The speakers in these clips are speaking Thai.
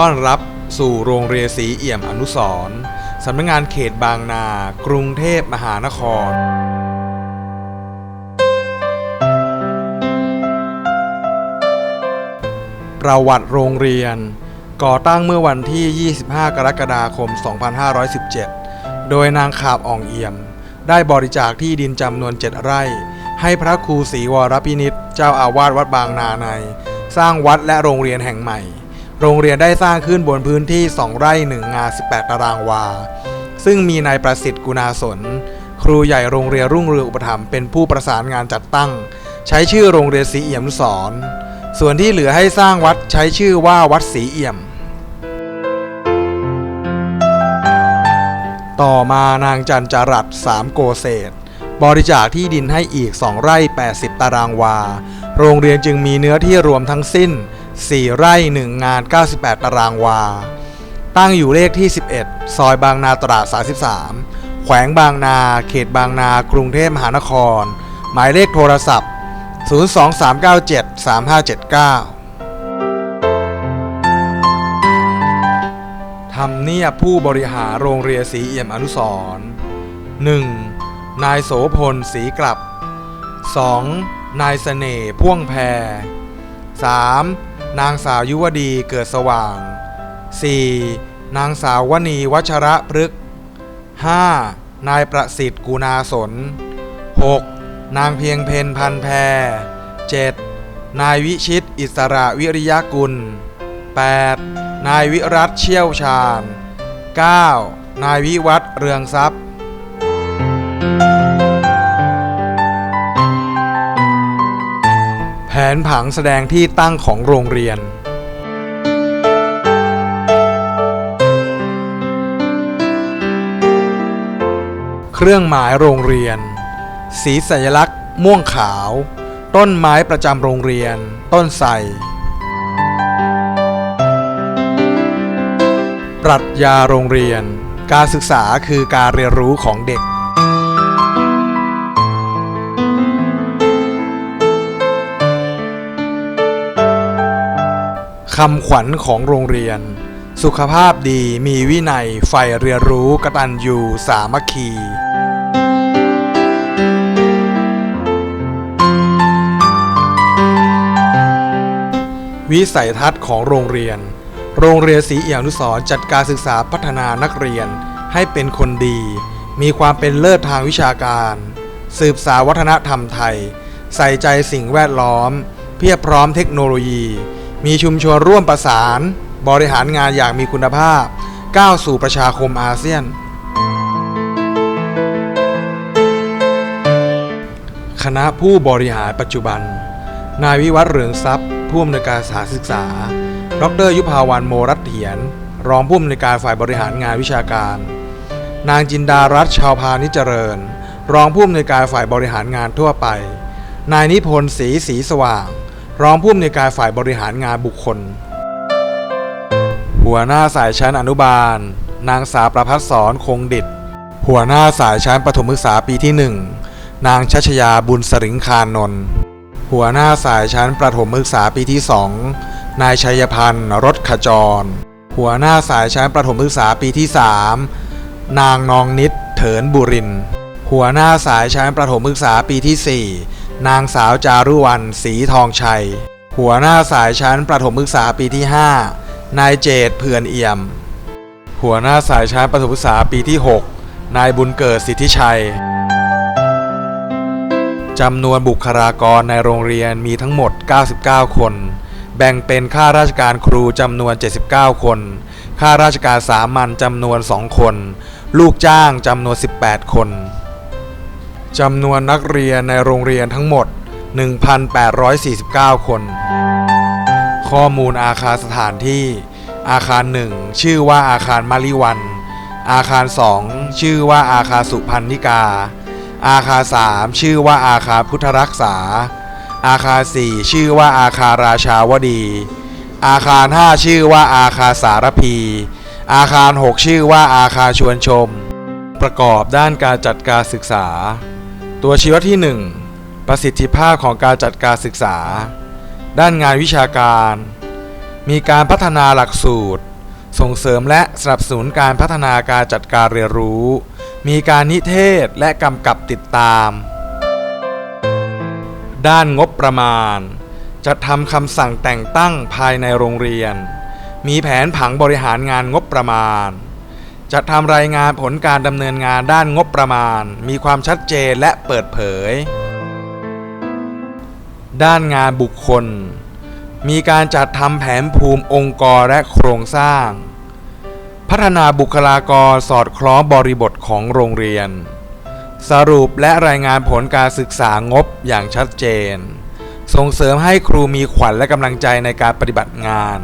ต้อนรับสู่โรงเรียนสีเอี่ยมอนุสร์สำนักงานเขตบางนา กรุงเทพมหานคร ประวัติโรงเรียน ก่อตั้งเมื่อวันที่ 25 กรกฎาคม 2517 โดยนางขาบอ่องเอี่ยม ได้บริจาคที่ดินจำนวน 7 ไร่ ให้พระครูศรีวรพินิษเจ้าอาวาสวัดบางนาใน สร้างวัดและโรงเรียนแห่งใหม่ โรงเรียนได้สร้างขึ้นบนพื้นที่ 2 ไร่ 1 งา18 ตารางวา ซึ่งมีนายประสิทธิ์กุณาสน ครูใหญ่โรงเรียนรุ่งเรืองอุปถัมภ์เป็นผู้ประสานงานจัดตั้ง ใช้ชื่อโรงเรียนศรีเอี่ยมสอน ส่วนที่เหลือให้สร้างวัดใช้ชื่อว่าวัดศรีเอี่ยม ต่อมานางจันจรัสสามโกเศษบริจาคที่ดินให้อีก 2 ไร่ 80 ตารางวา โรงเรียนจึงมีเนื้อที่รวมทั้งสิ้น 4 ไร่ 1 งาน 98 ตารางวา ตั้งอยู่เลขที่ 11 ซอยบางนาตราด 33 แขวงบางนา เขตบางนา กรุงเทพมหานคร หมายเลขโทรศัพท์ 02397 3579ทำเนียบผู้บริหารโรงเรียนสีเอี่ยมอนุสรณ์ 1. นายโสพลศรีกลับ 2. นายเสน่ห์พ่วงแพร 3. นางสาวยุวดีเกิดสว่าง 4. นางสาววณีวัชระพฤกษ์ 5. นายประสิทธิ์กุณาสน 6. นางเพียงเพนพันแพร 7. นายวิชิตอิสระวิริยกุล 8. นายวิรัตเชี่ยวชาญ 9. นายวิวัฒน์เรืองทรัพย์ นผังแสดงที่ตั้งของโรงเรียน เครื่องหมายโรงเรียน สีสัญลักษณ์ ม่วงขาว ต้นไม้ประจำโรงเรียน ต้นไทรปรัชญาโรงเรียน การศึกษาคือการเรียนรู้ของเด็ก คำขวัญของโรงเรียน สุขภาพดีมีวินัยใฝ่เรียนรู้กตัญญูสามัคคีวิสัยทัศน์ของโรงเรียน โรงเรียนศรีเอี่ยมนุสรจัดการศึกษาพัฒนานักเรียนให้เป็นคนดี มีความเป็นเลิศทางวิชาการ สืบสาวัฒนธรรมไทย ใส่ใจสิ่งแวดล้อม เพียบพร้อมเทคโนโลยี มีชุมชนร่วมประสาน บริหารงานอย่างมีคุณภาพ ก้าวสู่ประชาคมอาเซียน คณะผู้บริหารปัจจุบัน นายวิวัฒน์เรืองทรัพย์ ผู้อำนวยการสาศึกษา ดรยุภาวันโมรัตเถียน รองผู้อำนวยการฝ่ายบริหารงานวิชาการ นางจินดารัตน์ชาวพานิจเจริญ รองผู้อำนวยการฝ่ายบริหารงานทั่วไป นายนิพนธ์ศรีศรีสว่าง รองผู้อำนวยการฝ่ายบริหารงานบุคคล หัวหน้าสายชั้นอนุบาล นางสาวประพัฒสอนคงดิตหัวหน้าสายชั้นประถมศึกษาปีที่หนึ่งนางชัชยาบุญสริงคานนท์หัวหน้าสายชั้นประถมศึกษาปีที่สองนายชัยพันธ์รถขจร หัวหน้าสายชั้นประถมศึกษาปีที่สามนางนองนิดเถินบุริน หัวหน้าสายชั้นประถมศึกษาปีที่สี่ นางสาวจารุวรรณศรีทองชัย หัวหน้าสายชั้นประถมศึกษาปีที่ห้านายเจตเผื่อนเอี่ยม หัวหน้าสายชั้นประถมศึกษาปีที่หกนายบุญเกิดสิทธิชัยจำนวนบุคลากรในโรงเรียนมีทั้งหมด 99 คน แบ่งเป็นข้าราชการครูจำนวน 79 คน ข้าราชการสามัญจำนวน 2 คน ลูกจ้างจำนวน 18 คน จำนวนนักเรียนในโรงเรียนทั้งหมด 1,849 คน ข้อมูลอาคารสถานที่ อาคาร 1 ชื่อว่าอาคารมาริวัน อาคาร 2 ชื่อว่าอาคารสุพันนิกา อาคาร 3 ชื่อว่าอาคารพุทธรักษา อาคาร 4 ชื่อว่าอาคารราชาวดี อาคาร 5 ชื่อว่าอาคารสารพี อาคาร 6 ชื่อว่าอาคารชวนชมประกอบด้านการจัดการศึกษา ตัวชี้วัดที่ 1 ประสิทธิภาพของการจัดการศึกษา ด้านงานวิชาการ มีการพัฒนาหลักสูตร ส่งเสริมและสนับสนุนการพัฒนาการจัดการเรียนรู้ มีการนิเทศและกำกับติดตาม ด้านงบประมาณ จัดทำคำสั่งแต่งตั้งภายในโรงเรียน มีแผนผังบริหารงานงบประมาณ จัดทำรายงานผลการดำเนินงานด้านงบประมาณ มีความชัดเจนและเปิดเผย ด้านงานบุคคล มีการจัดทำแผนภูมิองค์กรและโครงสร้าง พัฒนาบุคลากรสอดคล้องบริบทของโรงเรียน สรุปและรายงานผลการศึกษางบอย่างชัดเจน ส่งเสริมให้ครูมีขวัญและกำลังใจในการปฏิบัติงาน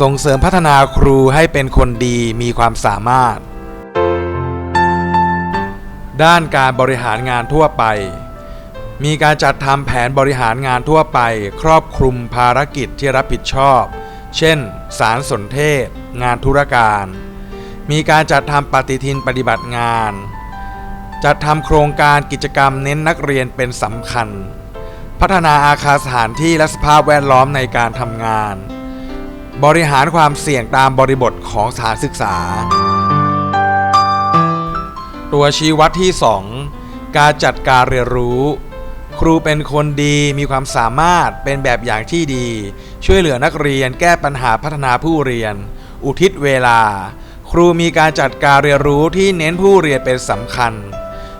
ส่งเสริมพัฒนาครูให้เป็นคนดีมีความสามารถ ด้านการบริหารงานทั่วไป มีการจัดทำแผนบริหารงานทั่วไป ครอบคลุมภารกิจที่รับผิดชอบ เช่น สารสนเทศ งานธุรการ มีการจัดทำปฏิทินปฏิบัติงาน จัดทำโครงการกิจกรรมเน้นนักเรียนเป็นสำคัญ พัฒนาอาคารสถานที่และสภาพแวดล้อมในการทำงาน บริหารความเสี่ยงตามบริบทของสถานศึกษา ตัวชี้วัดที่ 2 การจัดการเรียนรู้ ครูเป็นคนดีมีความสามารถเป็นแบบอย่างที่ดี ช่วยเหลือนักเรียนแก้ปัญหาพัฒนาผู้เรียน อุทิศเวลา ครูมีการจัดการเรียนรู้ที่เน้นผู้เรียนเป็นสำคัญ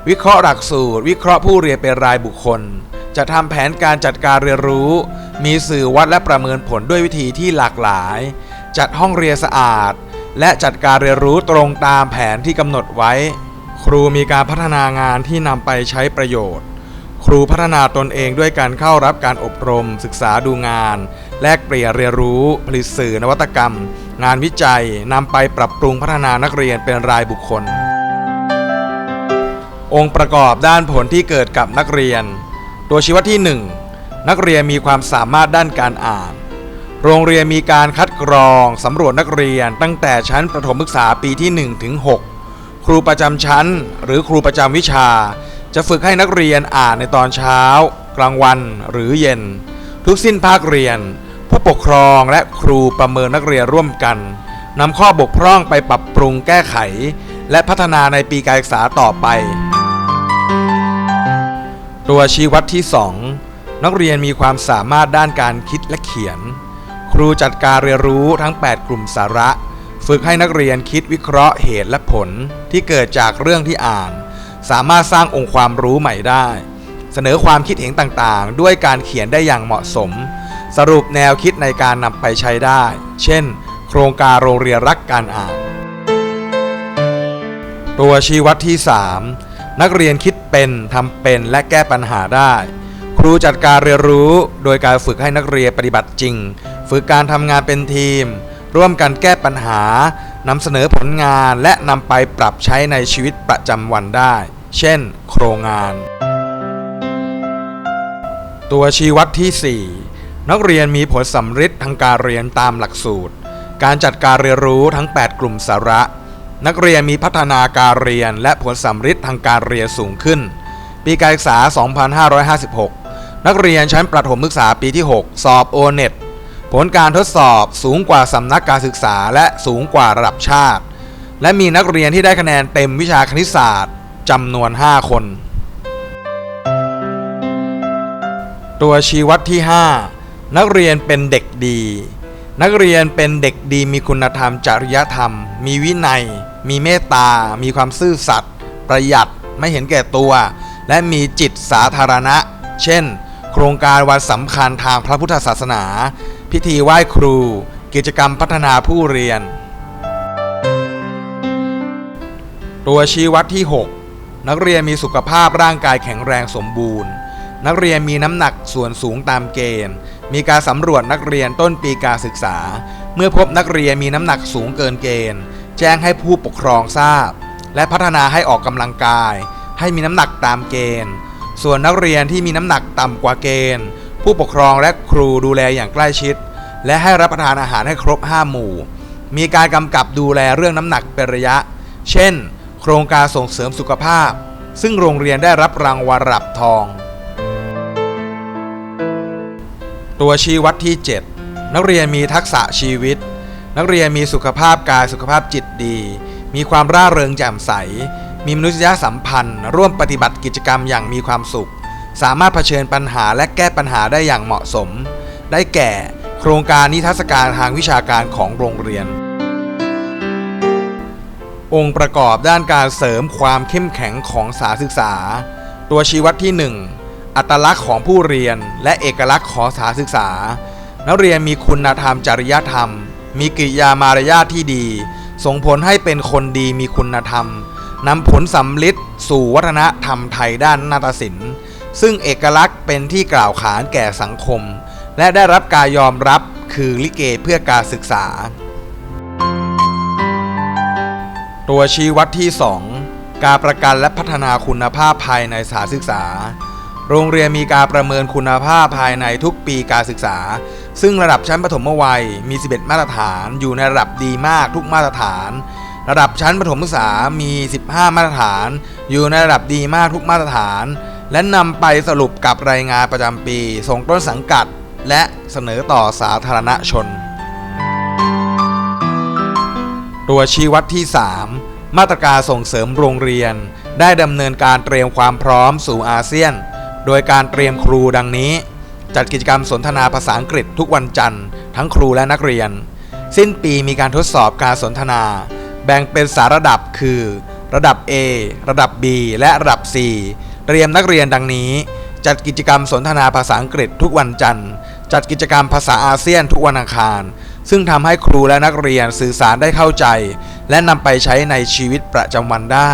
วิเคราะห์หลักสูตร วิเคราะห์ผู้เรียนเป็นรายบุคคล จะทำแผนการจัดการเรียนรู้ มีสื่อวัดและประเมินผลด้วยวิธีที่หลากหลาย จัดห้องเรียนสะอาด และจัดการเรียนรู้ตรงตามแผนที่กำหนดไว้ ครูมีการพัฒนางานที่นำไปใช้ประโยชน์ ครูพัฒนาตนเองด้วยการเข้ารับการอบรม ศึกษาดูงาน แลกเปลี่ยนเรียนรู้ ผลิตสื่อนวัตกรรม งานวิจัยนำไปปรับปรุงพัฒนานักเรียนเป็นรายบุคคล องค์ประกอบด้านผลที่เกิดกับนักเรียน ตัวชี้วัดที่ 1 นักเรียนมีความสามารถด้านการอ่าน โรงเรียนมีการคัดกรองสำรวจนักเรียนตั้งแต่ชั้นประถมศึกษาปีที่1ถึง6ครูประจำชั้น หรือครูประจำวิชา จะฝึกให้นักเรียนอ่านในตอนเช้า กลางวันหรือเย็น ทุกสิ้นภาคเรียน ผู้ปกครองและครูประเมินนักเรียนร่วมกันนำข้อบกพร่องไปปรับปรุงแก้ไข และพัฒนาในปีการศึกษาต่อไป ตัวชี้วัดที่ 2 นักเรียนมีความสามารถด้านการคิดและเขียน ครูจัดการเรียนรู้ทั้ง 8 กลุ่มสาระ ฝึกให้นักเรียนคิดวิเคราะห์เหตุและผลที่เกิดจากเรื่องที่อ่าน สามารถสร้างองค์ความรู้ใหม่ได้ เสนอความคิดเห็นต่างๆ ด้วยการเขียนได้อย่างเหมาะสม สรุปแนวคิดในการนำไปใช้ได้ เช่น โครงการโรงเรียนรักการอ่าน ตัวชี้วัดที่ 3 นักเรียนคิดเป็นทำเป็นและแก้ปัญหาได้ ครูจัดการเรียนรู้โดยการฝึกให้นักเรียนปฏิบัติจริง ฝึกการทำงานเป็นทีม ร่วมกันแก้ปัญหานำเสนอผลงานและนำไปปรับใช้ในชีวิตประจำวันได้ เช่น โครงงาน ตัวชี้วัดที่ 4 นักเรียนมีผลสำฤทธิ์ทางการเรียนตามหลักสูตร การจัดการเรียนรู้ทั้ง 8 กลุ่มสาระ นักเรียนมีพัฒนาการเรียนและผลสำฤทธิ์ทางการเรียนสูงขึ้น ปีการศึกษา 2556 นักเรียนชั้นประถมศึกษาปีที่ 6 สอบโอเน็ตผลการทดสอบสูงกว่าสำนักการศึกษาและสูงกว่าระดับชาติ และมีนักเรียนที่ได้คะแนนเต็มวิชาคณิตศาสตร์จำนวน 5 คน ตัวชี้วัดที่ 5 นักเรียนเป็นเด็กดี นักเรียนเป็นเด็กดีมีคุณธรรมจริยธรรม มีวินัย มีเมตตา มีความซื่อสัตย์ประหยัดไม่เห็นแก่ตัว และมีจิตสาธารณะ เช่น ครงการวันสำคัญทางพระพุทธศาสนา พิธีไหว้ครู กิจกรรมพัฒนาผู้เรียน ตัวชี้วัดที่ 6 นักเรียนมีสุขภาพร่างกายแข็งแรงสมบูรณ์ นักเรียนมีน้ำหนักส่วนสูงตามเกณฑ์ มีการสำรวจนักเรียนต้นปีการศึกษา เมื่อพบนักเรียนมีน้ำหนักสูงเกินเกณฑ์ แจ้งให้ผู้ปกครองทราบ และพัฒนาให้ออกกำลังกาย ให้มีน้ำหนักตามเกณฑ์ ส่วนนักเรียนที่มีน้ำหนักต่ำกว่าเกณฑ์ ผู้ปกครองและครูดูแลอย่างใกล้ชิด และให้รับประทานอาหารให้ครบ 5 หมู่ มีการกำกับดูแลเรื่องน้ำหนักเป็นระยะ เช่น โครงการส่งเสริมสุขภาพ ซึ่งโรงเรียนได้รับรางวัลรับทอง ตัวชี้วัดที่ 7 นักเรียนมีทักษะชีวิต นักเรียนมีสุขภาพกายสุขภาพจิตดี มีความร่าเริงแจ่มใส มีมนุษยสัมพันธ์ ร่วมปฏิบัติกิจกรรมอย่างมีความสุข สามารถเผชิญปัญหาและแก้ปัญหาได้อย่างเหมาะสม ได้แก่ โครงการนิทรรศการทางวิชาการของโรงเรียน องค์ประกอบด้านการเสริมความเข้มแข็งของสาศึกษา ตัวชี้วัดที่ 1 อัตลักษณ์ของผู้เรียน และเอกลักษณ์ของสาศึกษา นักเรียนมีคุณธรรมจริยธรรม มีกิริยามารยาทที่ดี ส่งผลให้เป็นคนดีมีคุณธรรม นำผลสำลิดสู่วัฒนธรรมไทยด้านนาฏศิลป์ ซึ่งเอกลักษณ์เป็นที่กล่าวขานแก่สังคม และได้รับการยอมรับคือลิเกเพื่อการศึกษา ตัวชี้วัดที่ 2 การประกันและพัฒนาคุณภาพภายในสถานศึกษา โรงเรียนมีการประเมินคุณภาพภายในทุกปีการศึกษา ซึ่งระดับชั้นประถมวัยมี 11 มาตรฐาน อยู่ในระดับดีมากทุกมาตรฐาน ระดับชั้นประถมศึกษามี 15 มาตรฐาน อยู่ในระดับดีมากทุกมาตรฐาน และนำไปสรุปกับรายงานประจำปี ส่งต้นสังกัด และเสนอต่อสาธารณชน ตัวชี้วัดที่ 3 มาตรการส่งเสริมโรงเรียน ได้ดำเนินการเตรียมความพร้อมสู่อาเซียน โดยการเตรียมครูดังนี้ จัดกิจกรรมสนทนาภาษาอังกฤษทุกวันจันทร์ ทั้งครูและนักเรียน สิ้นปีมีการทดสอบการสนทนา แบ่งเป็นสาระดับคือ ระดับ A ระดับ B และระดับ C เตรียมนักเรียนดังนี้ จัดกิจกรรมสนทนาภาษาอังกฤษทุกวันจันทร์ จัดกิจกรรมภาษาอาเซียนทุกวันอังคาร ซึ่งทำให้ครูและนักเรียนสื่อสารได้เข้าใจ และนำไปใช้ในชีวิตประจำวันได้